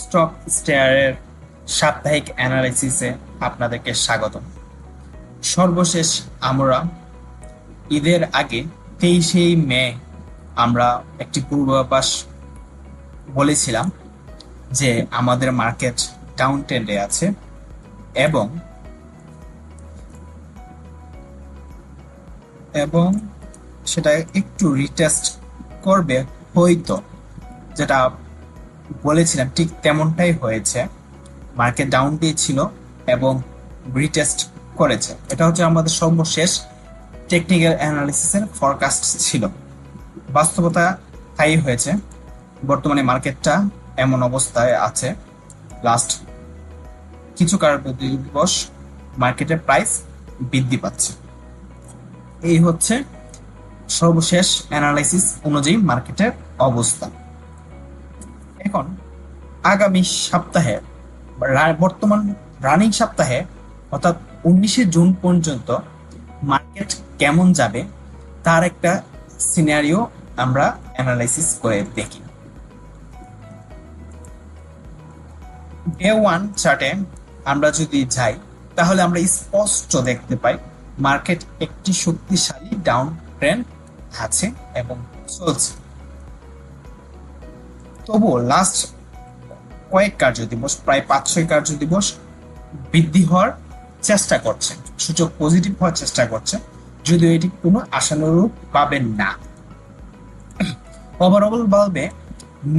Stock স্টেয়ারের সাপ্তাহিক অ্যানালাইসিসে আপনাদেরকে স্বাগতম। সর্বশেষ আমরা ঈদের আগে তেইশেই মে আমরা একটি পূর্বাভাস বলেছিলাম যে আমাদের মার্কেট ডাউন ট্রেন্ডে আছে এবং এবং সেটা একটু রিটেস্ট করবে হয়তো, যেটা বলেছিলাম, ঠিক তেমনটাই হয়েছে। মার্কেট ডাউন দিয়ে ছিল এবং রিটেস্ট করেছে। এটা হচ্ছে আমাদের সর্বশেষ টেকনিক্যাল অ্যানালিসিসের ফরকাস্ট ছিল। বাস্তবতা তাই হয়েছে। বর্তমানে মার্কেটটা এমন অবস্থায় আছে। লাস্ট কিছু কার্যদিবস দিবস মার্কেটের প্রাইস বৃদ্ধি পাচ্ছে। এই হচ্ছে সর্বশেষ অ্যানালাইসিস অনুযায়ী মার্কেটের অবস্থা। এখন আগামী সপ্তাহে বর্তমান রানিং সপ্তাহে, অর্থাৎ উনিশে জুন পর্যন্ত মার্কেট কেমন যাবে, তার একটা সিনারিও আমরা অ্যানালাইসিস করে দেখি। ডে ওয়ান চার্টে আমরা যদি যাই, তাহলে আমরা স্পষ্ট দেখতে পাই মার্কেট একটি শক্তিশালী ডাউন ট্রেন্ড আছে এবং চলছে। তবুও লাস্ট কয়েক কার্য দিবস, প্রায় পাঁচ ছয় কার্য দিবস বৃদ্ধি হওয়ার চেষ্টা করছে। সূচক পজিটিভ হওয়ার চেষ্টা করছে। যদিও এটি কোনো আশানুরূপ পাবেন না। ওভারঅল বলবে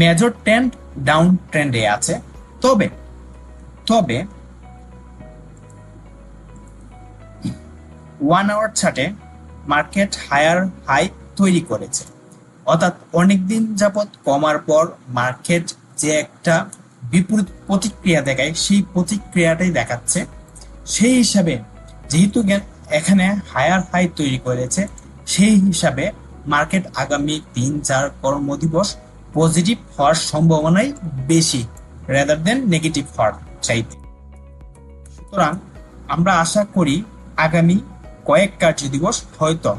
মেজর ট্রেন্ড ডাউন ট্রেন্ডে আছে। তবে তবে ওয়ান আওয়ার চার্টে মার্কেট হায়ার হাই তৈরি করেছে। অর্থাৎ অনেকদিন যাবৎ কমার পর মার্কেট যে একটা বিপরীত প্রতিক্রিয়া দেখায়, সেই প্রতিক্রিয়াটাই দেখাচ্ছে। সেই হিসাবে যেহেতু এখানে হায়ার হাই তৈরি করেছে, সেই হিসাবে মার্কেট আগামী তিন চার কর্মদিবস পজিটিভ হওয়ার সম্ভাবনাই বেশি রেদার দেন নেগেটিভ হওয়ার চাইতে। সুতরাং আমরা আশা করি আগামী কয়েক কার্য দিবস হয়তো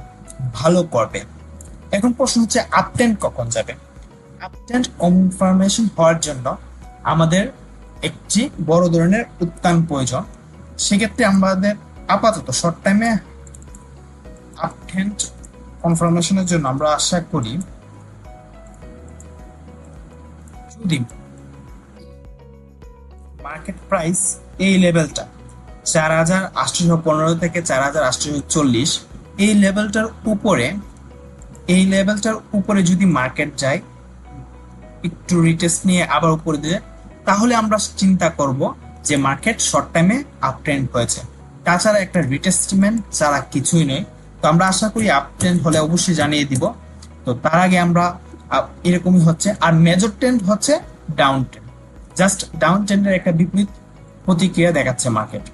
ভালো করবে। এখন প্রশ্ন হচ্ছে আপটেন্ট কখন যাবে? আপটেন্ট কনফার্মেশন হওয়ার জন্য আমাদের একটি বড় ধরনের উত্থান প্রয়োজন। সেক্ষেত্রে আমাদের আপাতত শর্ট টাইমে আপটেন্ট কনফার্মেশনের জন্য আমরা আশা করি, যদি মার্কেট প্রাইস এই লেভেলটা চার হাজার আটশো পনেরো থেকে চার হাজার আটশো চল্লিশ, এই লেভেলটার উপরে এই লেভেলটার উপরে যদি মার্কেট যায়, একটু রিটেস্ট নিয়ে আবার উপরে দিয়ে, তাহলে আমরা চিন্তা করব যে মার্কেট শর্ট টাইমে আপ ট্রেন্ড হয়েছে। তাছাড়া একটা রিটেস্টমেন্ট ছাড়া কিছুই নেই। তো আমরা আশা করি আপ ট্রেন্ড হলে অবশ্যই জানিয়ে দিব। তো তার আগে আমরা এরকমই হচ্ছে। আর মেজর ট্রেন্ড হচ্ছে ডাউন ট্রেন্ড জাস্ট ডাউন ট্রেন্ডের একটা বিপরীত প্রতিক্রিয়া দেখাচ্ছে মার্কেট